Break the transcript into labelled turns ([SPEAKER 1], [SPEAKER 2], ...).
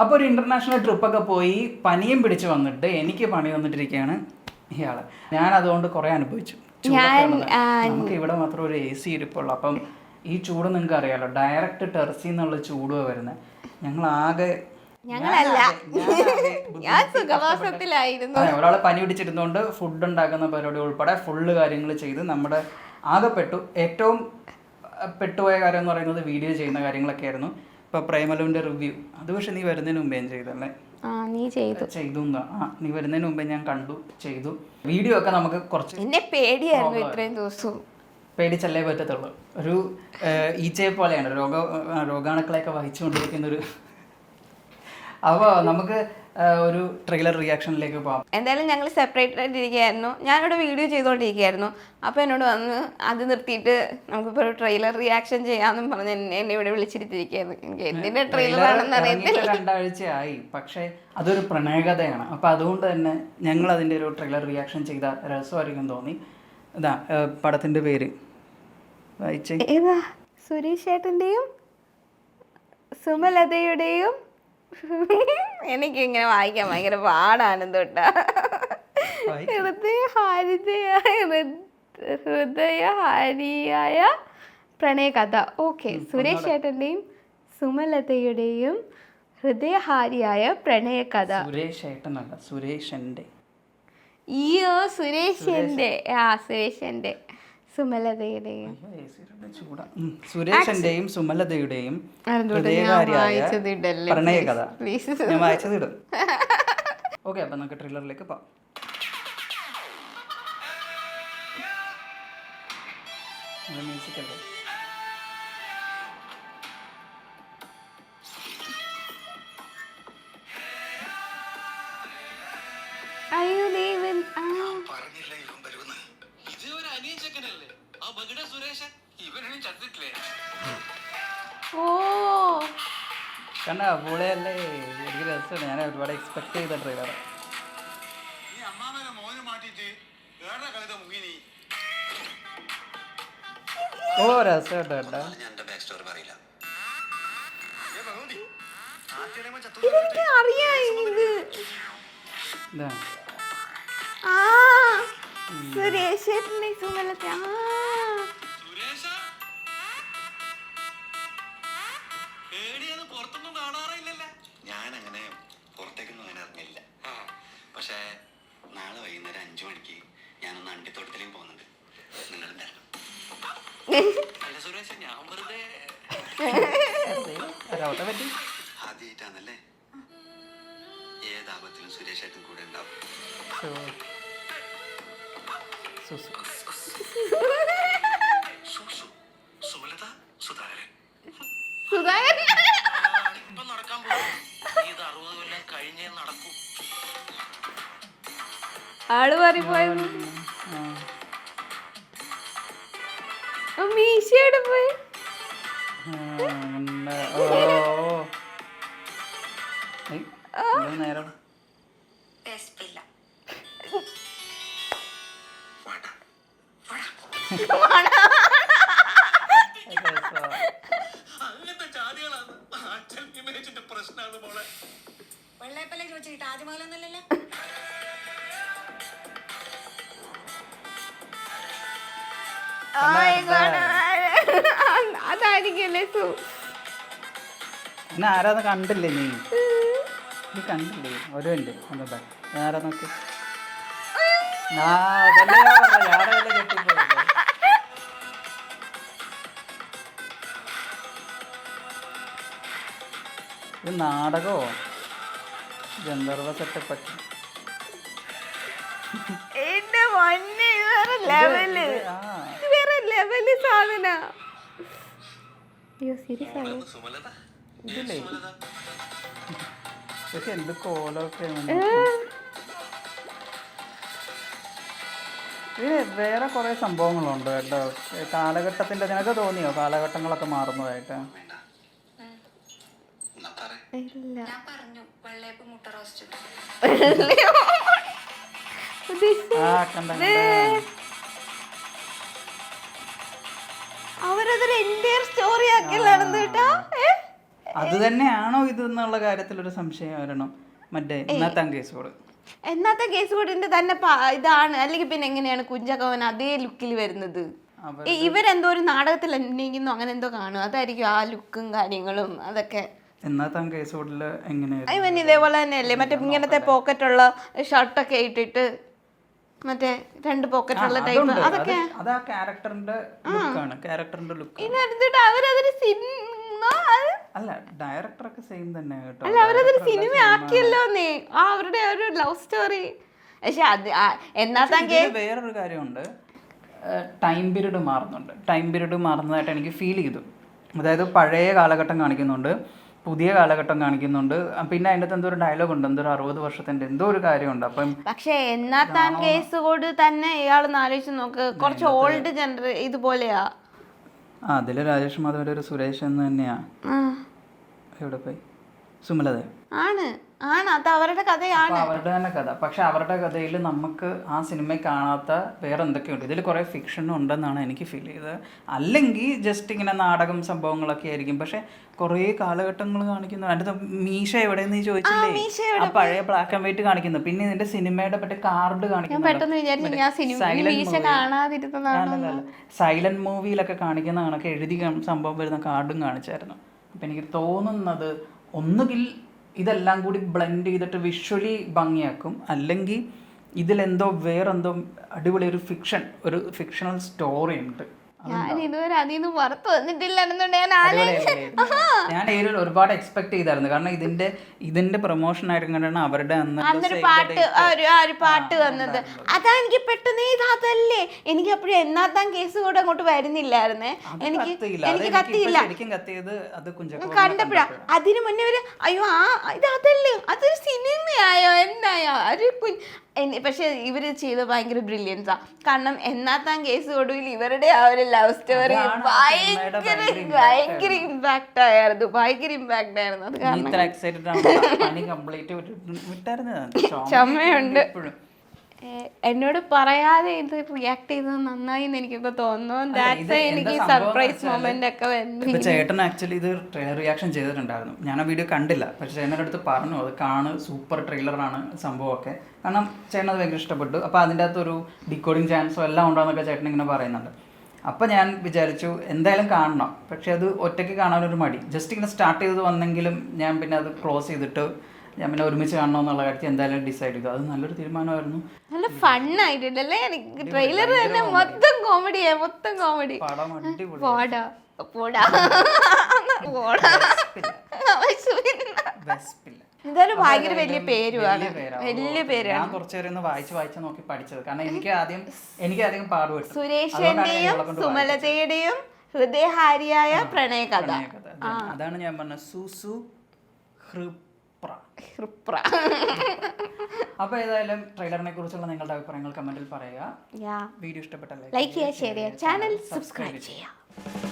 [SPEAKER 1] അപ്പോൾ ഒരു ഇന്റർനാഷണൽ ട്രിപ്പൊക്കെ പോയി പനിയും പിടിച്ച് വന്നിട്ട് എനിക്ക് പണി വന്നിട്ടിരിക്കുകയാണ് ഇയാൾ. ഞാൻ അതുകൊണ്ട് കുറേ അനുഭവിച്ചു. നമുക്ക് ഇവിടെ മാത്രം ഒരു എ സി ഇരിപ്പുള്ളൂ. അപ്പം ഈ ചൂട് നിങ്ങൾക്ക് അറിയാലോ ഡയറക്റ്റ് ടെറസിൽ നിന്നുള്ള ചൂട് വരുന്നത് ഞങ്ങൾ ആകെ
[SPEAKER 2] ഞങ്ങളല്ല. ഞാൻ സുഖവാസത്തിലായിരുന്നു.
[SPEAKER 1] ഒരാൾ പനി പിടിച്ചിരുന്നുകൊണ്ട് ഫുഡ് ഉണ്ടാക്കുന്ന പരിപാടി ഉൾപ്പെടെ ഫുള്ള് കാര്യങ്ങൾ ചെയ്ത് നമ്മുടെ ആകെ പെട്ടു ഏറ്റവും പെട്ടുപോയ കാര്യം എന്ന് പറയുന്നത് വീഡിയോ ചെയ്യുന്ന കാര്യങ്ങളൊക്കെ ആയിരുന്നു ഇപ്പൊ പ്രേമലുവിന്റെ റിവ്യൂ അത് പക്ഷെ നീ വരുന്നതിന് മുമ്പേ ഞാൻ ചെയ്തല്ലേ
[SPEAKER 2] ആ നീ ചെയ്തു.
[SPEAKER 1] ചെയ്തു. ആ നീ വരുന്നതിന് മുമ്പേ ഞാൻ കണ്ടു ചെയ്തു. വീഡിയോ ഒക്കെ നമുക്ക് കുറച്ച്
[SPEAKER 2] എന്നെ പേടിയായിരുന്നു ഇത്രയും ദിവസവും.
[SPEAKER 1] പേടിച്ചല്ലേ പറ്റത്തുള്ളൂ. ഒരു ഈച്ചയെ പോലെയാണ്. രോഗ രോഗാണുക്കളെയൊക്കെ വഹിച്ചുകൊണ്ടിരിക്കുന്ന ഒരു അപ്പോൾ നമുക്ക് ഒരു ട്രെയിലർ റിയാക്ഷനിലേക്ക് പോകാം
[SPEAKER 2] എന്തായാലും ഞങ്ങൾ സെപ്പറേറ്റ് ആയിട്ട് ഇരിക്കുകയായിരുന്നു ഞാനിവിടെ വീഡിയോ ചെയ്തുകൊണ്ടിരിക്കുകയായിരുന്നു. അപ്പോൾ എന്നോട് വന്ന് അത് നിർത്തിയിട്ട് നമുക്കിപ്പോൾ ഒരു ട്രെയിലർ റിയാക്ഷൻ ചെയ്യാമെന്നും പറഞ്ഞ് എന്നെ എന്നെ ഇവിടെ വിളിച്ചിരുത്തിരിക്കുകയായിരുന്നു എനിക്ക് എന്തിന്റെ ട്രെയിലർ ആണെന്ന് അറിയത്തില്ല.
[SPEAKER 1] രണ്ടാഴ്ചയായി. പക്ഷേ അതൊരു പ്രണയകഥയാണ്. അപ്പോൾ അതുകൊണ്ട് തന്നെ ഞങ്ങൾ അതിന്റെ ഒരു ട്രെയിലർ റിയാക്ഷൻ ചെയ്ത രസമായിരിക്കും തോന്നി. ഇതാ പടത്തിന്റെ പേര്. വായിച്ചേ.
[SPEAKER 2] ഏതാ? സുരേഷ് ഏട്ടന്റെയും സുമലതയുടെയും എനിക്ക് ഇങ്ങനെ വായിക്കാൻ ഭയങ്കര പാടാണ് തൊട്ടാ.
[SPEAKER 1] ഹാരിതയ
[SPEAKER 2] ഹൃദയ ഹാരിയായ ഹൃദയഹാരിയായ പ്രണയകഥ ഓക്കെ സുരേഷ് ചേട്ടന്റെയും സുമലതയുടെയും ഹൃദയഹാരിയായ പ്രണയകഥ
[SPEAKER 1] സുരേഷ് ഏട്ടനല്ല സുരേഷന്റെ.
[SPEAKER 2] ഈ സുരേഷന്റെ ആ സുരേഷിന്റെ സുമലതയുടെയും.
[SPEAKER 1] സുരേഷന്റെയും സുമലതയുടെയും
[SPEAKER 2] ഞാൻ
[SPEAKER 1] ഹൃദയകാരിയായ പ്രണയകഥ.
[SPEAKER 2] Please, please.
[SPEAKER 1] ഞാൻ വായിച്ചത് ഇടും ഓക്കെ അപ്പൊ നമുക്ക് ട്രില്ലറിലേക്ക് പോവാം മ്യൂസിക് അല്ലേ?
[SPEAKER 3] സുരേഷൻ ഇവനും ചത്തിട്ടില്ലേ?
[SPEAKER 2] ഓ.
[SPEAKER 1] കണ്ട അപ്പോളെയല്ലേ എനിക്ക് രസമാണ്. ഞാൻ ഒരുപാട് എക്സ്പെക്ട് ചെയ്ത ട്രെയിലർ
[SPEAKER 4] നീ അമ്മാമനെ മോന് മാറ്റിട്ട് വേറെ കവിത മുങ്ങി നീ
[SPEAKER 1] ഓ രസമുണ്ട് കേട്ടോ
[SPEAKER 2] അറിയാം ഇത്. സുരേഷ് ചേട്ടന്റെ സുമലത ആ.
[SPEAKER 4] ആദ്യമായിട്ടാണല്ലേ ഏതാപത്തിലും സുരേഷ് ഏട്ടൻ കൂടെ ഉണ്ടാവും.
[SPEAKER 1] സു- സു-
[SPEAKER 2] മീശയുടെ പോയി.
[SPEAKER 1] നേരം.
[SPEAKER 3] അങ്ങനത്തെ ജാതികളാണ് അച്ഛൻ ഇമേജിന്റെ പ്രശ്നമാണ് മോളെ.
[SPEAKER 5] വെള്ളയപ്പല്ലേ ചോദിച്ചു താജ്മഹലൊന്നല്ലല്ലോ
[SPEAKER 2] Oh my God. അതായിരിക്കല്ലേ സു
[SPEAKER 1] എന്നെ ആരാന്ന് കണ്ടില്ലേ നീ? നീ കണ്ടില്ലേ? ഒരു ഉണ്ട് ആരാ നോക്ക്. ഇത് നാടകമോ ഗന്ധർവ സെറ്റപ്പൊക്കെ
[SPEAKER 2] എന്റെ മഞ്ഞ വേറെ ലെവൽ വേറെ ലെവൽ സാധന. അയ്യോ സീരിയസ് ആയോ
[SPEAKER 1] ഇതില്ലേ പക്ഷെ എന്ത് കോലൊക്കെ ഇത് വേറെ കുറേ സംഭവങ്ങളുണ്ട് കേട്ടോ. കാലഘട്ടത്തിന്റെ നിനക്ക് തോന്നിയോ? കാലഘട്ടങ്ങളൊക്കെ മാറുന്നതായിട്ട്.
[SPEAKER 2] ഇല്ല.
[SPEAKER 5] ഞാൻ പറഞ്ഞു വെള്ളയപ്പ് മുട്ട റോസ്റ്റ്
[SPEAKER 2] ഉദ്ദേശിച്ച
[SPEAKER 1] ആ കണ്ട
[SPEAKER 2] എന്റെ സ്റ്റോറി ആക്കിയല്ലാണെന്ന് കേട്ടാ
[SPEAKER 1] അത് തന്നെയാണോ ഇത് എന്നുള്ള കാര്യത്തിൽ ഒരു സംശയം വരണം. മറ്റേ ഇന്നത്തെ കേസോട്
[SPEAKER 2] എന്നത്തെ കേസ് തന്നെ ഇതാണ്. അല്ലെങ്കിൽ പിന്നെ എങ്ങനെയാണ് കുഞ്ചാക്കോവൻ അതേ ലുക്കിൽ വരുന്നത്? ഇവരെന്തോ ഒരു നാടകത്തിൽ അഭിനയിക്കുന്നു അങ്ങനെ എന്തോ കാണും. അതായിരിക്കും ആ ലുക്കും കാര്യങ്ങളും അതൊക്കെ.
[SPEAKER 1] എങ്ങനെയായിരുന്നു?
[SPEAKER 2] ഇവൻ ഇതേപോലെ തന്നെയല്ലേ? മറ്റേ ഇങ്ങനത്തെ പോക്കറ്റുള്ള ഷർട്ടൊക്കെ ഇട്ടിട്ട് മറ്റേ രണ്ട് പോക്കറ്റ്
[SPEAKER 1] ഉള്ള
[SPEAKER 2] ടൈപ്പ്. അതൊക്കെ.
[SPEAKER 1] അത് ആ ക്യാരക്ടറിന്റെ ലുക്കാണ് ക്യാരക്ടറിന്റെ ലുക്ക്
[SPEAKER 2] ഇതെടുത്തിട്ട് അവരതൊരു സിനിമ
[SPEAKER 1] അല്ല ഡയറക്ടറൊക്കെ സെയിം തന്നെ കേട്ടോ.
[SPEAKER 2] അല്ല അവരതൊരു സിനിമ. ആക്കിയല്ലോ നീ ആ അവരുടെ ഒരു ലവ് സ്റ്റോറി പക്ഷെ അത്
[SPEAKER 1] എന്നാ വേറൊരു കാര്യമുണ്ട്. ടൈം പീരീഡ് മാറുന്നുണ്ട്. ടൈം പീരീഡ് മാറുന്നതായിട്ട് എനിക്ക് ഫീൽ ചെയ്തു. അതായത് പഴയ കാലഘട്ടം കാണിക്കുന്നുണ്ട്. പുതിയ കാലഘട്ടം കാണിക്കുന്നുണ്ട്. പിന്നെ അതിന്റെ അകത്ത് എന്തോ ഒരു ഡയലോഗ് ഉണ്ട്. എന്തോ ഒരു അറുപത് വർഷത്തിന്റെ എന്തോ ഒരു കാര്യമുണ്ട്. അപ്പം
[SPEAKER 2] പക്ഷെ താൻ കേസ് കൊണ്ട് തന്നെ ഇയാൾ ആലോചിച്ച് നോക്ക്. കുറച്ച് ഓൾഡ് ജനറ ഇതുപോലെയാ.
[SPEAKER 1] ആ അതിൽ രാജേഷ് മാധവന്റെ ഒരു സുരേഷ് എന്ന് തന്നെയാ. എവിടെ പോയി? സുമലത.
[SPEAKER 2] ആണ്. ആണ്. അത് അവരുടെ കഥയാണ്.
[SPEAKER 1] അവരുടെ തന്നെ കഥ. പക്ഷെ അവരുടെ കഥയിൽ നമുക്ക് ആ സിനിമയിൽ കാണാത്ത വേറെ എന്തൊക്കെയുണ്ട്? ഇതിൽ കുറേ ഫിക്ഷനും ഉണ്ടെന്നാണ് എനിക്ക് ഫീൽ ചെയ്തത്. അല്ലെങ്കിൽ ജസ്റ്റ് ഇങ്ങനെ നാടകം സംഭവങ്ങളൊക്കെ ആയിരിക്കും. പക്ഷെ കുറേ കാലഘട്ടങ്ങൾ കാണിക്കുന്നു. അതിന്റെ മീശ എവിടെയെന്ന് നീ ചോദിച്ചില്ലേ? ആ പഴയ ബ്ലാക്ക് ആൻഡ് വൈറ്റ് കാണിക്കുന്നു. പിന്നെ ഇതിന്റെ സിനിമയുടെ മറ്റേ കാർഡ്
[SPEAKER 2] കാണിക്കുന്നു.
[SPEAKER 1] സൈലന്റ് മൂവിയിലൊക്കെ കാണിക്കുന്ന കണക്ക് എഴുതി സംഭവം വരുന്ന കാർഡും കാണിച്ചായിരുന്നു. അപ്പം എനിക്ക് തോന്നുന്നത് ഒന്നുകിൽ ഇതെല്ലാം കൂടി ബ്ലെൻഡ് ചെയ്തിട്ട് വിഷ്വലി ഭംഗിയാക്കും. അല്ലെങ്കിൽ ഇതിലെന്തോ വേറെന്തോ അടിപൊളി ഒരു ഫിക്ഷൻ ഒരു ഫിക്ഷണൽ സ്റ്റോറി ഉണ്ട്.
[SPEAKER 2] ഞാൻ ഇതുവരെ അതിന്ന് പുറത്ത് വന്നിട്ടില്ല ഞാൻ
[SPEAKER 1] ഒരുപാട് എക്സ്പെക്ട് ചെയ്തായിരുന്നു. കാരണം ഇതിന്റെ ഇതിന്റെ പ്രൊമോഷൻ ആയിരുന്നു അവരുടെ അന്ന്
[SPEAKER 2] അന്നൊരു പാട്ട് ഒരു പാട്ട് വന്നത്. അതാ എനിക്ക് പെട്ടെന്ന് അതല്ലേ? എനിക്ക് അപ്പോഴും എന്നാത്താൻ കേസ് കൂടെ അങ്ങോട്ട് വരുന്നില്ലായിരുന്നേ? എനിക്ക് എനിക്ക് കത്തിയില്ല. കണ്ടപ്പോഴാ. അതിനു മുന്നേ ഒരു അയ്യോ ആ ഇത് അതല്ലേ? അതൊരു സിനിമയായോ? എന്തായോ? ഒരു പക്ഷെ ഇവർ ചെയ്ത ഭയങ്കര ബ്രില്യൻസാ കാരണം എന്നാത്താൻ കേസ് ഒടുവിൽ ഇവരുടെ ആ ഒരു ലവ് സ്റ്റോറി ഭയങ്കര
[SPEAKER 1] ഭയങ്കര
[SPEAKER 2] ഇമ്പാക്റ്റ് ആയിരുന്നു. ഭയങ്കര ഇമ്പാക്റ്റ് ആയിരുന്നു അത് കാരണം.
[SPEAKER 1] പണി കംപ്ലീറ്റ് വിട്ടായിരുന്നു
[SPEAKER 2] ചുമയുണ്ട്.
[SPEAKER 1] ഇപ്പോഴും.
[SPEAKER 2] എന്നോട് പറയാതെ ഇത് റിയാക്ട് ചെയ്തത് നന്നായി എന്ന് എനിക്കിപ്പോ തോന്നുന്നു. ദാറ്റ്സ് എനിക്ക് സർപ്രൈസ് മൊമെന്റ് ഒക്കെ വന്നു.
[SPEAKER 1] ഇപ്പൊ ചേട്ടൻ ആക്ച്വലി ഇത് ട്രെയിലർ റിയാക്ഷൻ ചെയ്തിട്ടുണ്ടായിരുന്നു. ഞാൻ ആ വീഡിയോ കണ്ടില്ല. പക്ഷെ ചേട്ടന്റെ അടുത്ത് പറഞ്ഞു അത് കാണ് സൂപ്പർ ട്രെയിലറാണ് സംഭവമൊക്കെ. കാരണം ചേട്ടൻ അത് ഭയങ്കര ഇഷ്ടപ്പെട്ടു. അപ്പോൾ അതിന്റെ അകത്തൊരു ഡിക്കോഡിങ് ചാൻസോ എല്ലാം ഉണ്ടോയെന്നൊക്കെ ചേട്ടൻ ഇങ്ങനെ പറയുന്നുണ്ട്. അപ്പോൾ ഞാൻ വിചാരിച്ചു എന്തായാലും കാണണം. പക്ഷെ അത് ഒറ്റയ്ക്ക് കാണാനൊരു മടി. ജസ്റ്റ് ഇങ്ങനെ സ്റ്റാർട്ട് ചെയ്ത് വന്നെങ്കിലും ഞാൻ പിന്നെ അത് ക്ലോസ് ചെയ്തിട്ട് ഞാൻ പിന്നെ ഒരുമിച്ച് കാണണമെന്നുള്ള കാര്യത്തിൽ എന്തായാലും ഡിസൈഡ് ചെയ്തു. അത് നല്ലൊരു തീരുമാനമായിരുന്നു.
[SPEAKER 2] നല്ല ഫണ്ണായിട്ടുണ്ടല്ലേ എനിക്ക് ട്രെയിലർ തന്നെ മൊത്തം കോമഡിയാ മൊത്തം കോമഡി
[SPEAKER 1] പടം അടിപൊളി
[SPEAKER 2] പോടാ. പോടാ. എന്തായാലും ഭയങ്കര വലിയ പേരുമാണ് വലിയ പേരാണ്.
[SPEAKER 1] ഞാൻ കുറച്ചു നേരം ഒന്ന് വായിച്ച് വായിച്ച് നോക്കി പഠിച്ചത്. കാരണം എനിക്ക് ആദ്യം എനിക്ക് അധികം പാടുപെട്ടു
[SPEAKER 2] സുരേഷിന്റെയും സുമലതയുടെയും ഹൃദയഹാരിയായ പ്രണയകഥ.
[SPEAKER 1] അതാണ് ഞാൻ പറഞ്ഞ സുസു ഹൃപ്ര. അപ്പൊ ഏതായാലും ട്രെയിലറിനെ കുറിച്ചുള്ള നിങ്ങളുടെ അഭിപ്രായങ്ങൾ കമന്റിൽ പറയുക. വീഡിയോ ഇഷ്ടപ്പെട്ടല്ലേ
[SPEAKER 2] ലൈക്ക് ചെയ്യുക ഷെയർ ചെയ്യുക ചാനൽ സബ്സ്ക്രൈബ് ചെയ്യുക